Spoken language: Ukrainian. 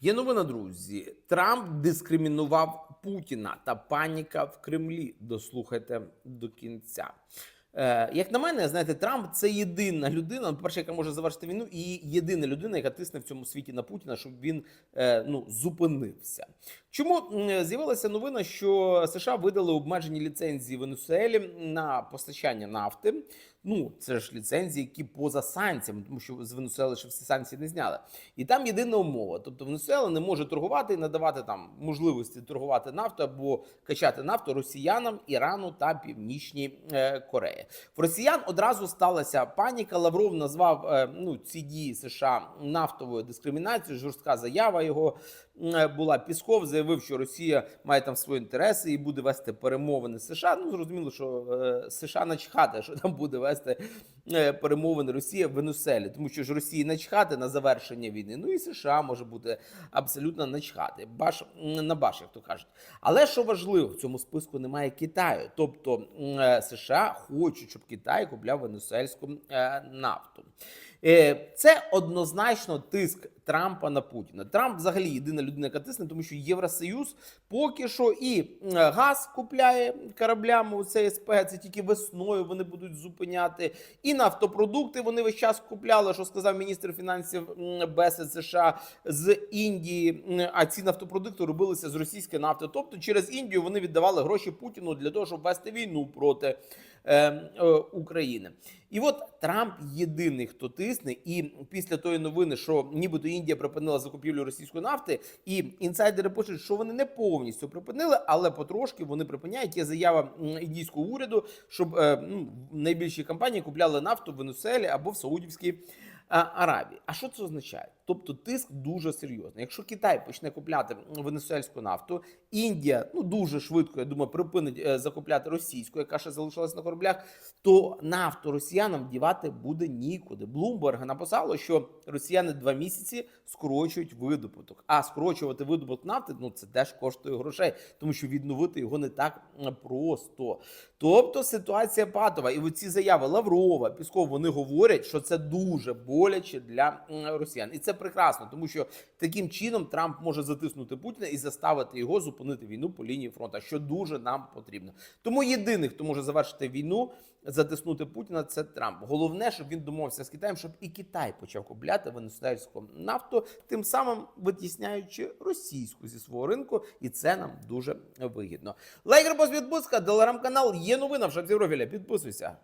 Є новина, друзі. Трамп дискримінував Путіна та паніка в Кремлі. Дослухайте до кінця. Е, як на мене, знаєте, Трамп це єдина людина, ну, по-перше, яка може завершити війну, і єдина людина, яка тисне в цьому світі на Путіна, щоб він е, ну, зупинився. Чому з'явилася новина, що США видали обмежені ліцензії Венесуелі на постачання нафти? Ну, це ж ліцензії, які поза санкціями, тому що з Венесуели ще всі санкції не зняли. І там єдина умова. Тобто Венесуела не може торгувати і надавати там можливості торгувати нафту або качати нафту росіянам, Ірану та Північній е, Кореї. В росіян одразу сталася паніка. Лавров назвав е, ну, ці дії США нафтовою дискримінацією. Жорстка заява його е, була. Пісков заявив, що Росія має там свої інтереси і буде вести перемовини США. Ну зрозуміло, що е, США начхати, що там буде вести е, перемовини Росія в Венеселі, тому що ж Росії начхати на завершення війни. Ну і США може бути абсолютно начхати. Баш на баш, як то кажуть. Але що важливо, в цьому списку немає Китаю. Тобто е, США хочуть, щоб Китай купляв венесуельську е, нафту. Е, Це однозначно тиск Трампа на Путіна. Трамп взагалі єдина людина, яка тисне, тому що Євросоюз поки що і е, газ купляє кораблями у ЦСП, це тільки весною вони будуть зупиняти. І нафтопродукти вони весь час купляли, що сказав міністр фінансів Бесед США з Індії. А ці нафтопродукти робилися з російської нафти. Тобто через Індію вони віддавали гроші Путіну для того, щоб вести війну проти України. І от Трамп єдиний, хто тисне, і після тої новини, що нібито Індія припинила закупівлю російської нафти, і інсайдери пишуть, що вони не повністю припинили, але потрошки вони припиняють. Є заява індійського уряду, щоб е, ну, найбільші компанії купляли нафту в Венесуелі або в Саудівській. А, Аравії. А що це означає? Тобто тиск дуже серйозний. Якщо Китай почне купляти венесуельську нафту, Індія ну дуже швидко, я думаю, припинить е, закупляти російську, яка ще залишилась на кораблях, то нафту росіянам дівати буде нікуди. Блумберг написало, що росіяни два місяці скорочують видобуток. А скорочувати видобуток нафти ну це теж коштує грошей, тому що відновити його не так просто. Тобто ситуація патова. І оці заяви Лаврова, Пісков, вони говорять, що це дуже боляче для росіян. І це прекрасно, тому що таким чином Трамп може затиснути Путіна і заставити його зупинити війну по лінії фронту, що дуже нам потрібно. Тому єдиний, хто може завершити війну, затиснути Путіна, це Трамп. Головне, щоб він домовився з Китаєм, щоб і Китай почав купляти венесуельську нафту, тим самим витісняючи російську зі свого ринку, і це нам дуже вигідно. Лайк, репост, відпустка, телеграм-канал є новина в шапці. Підписуйся.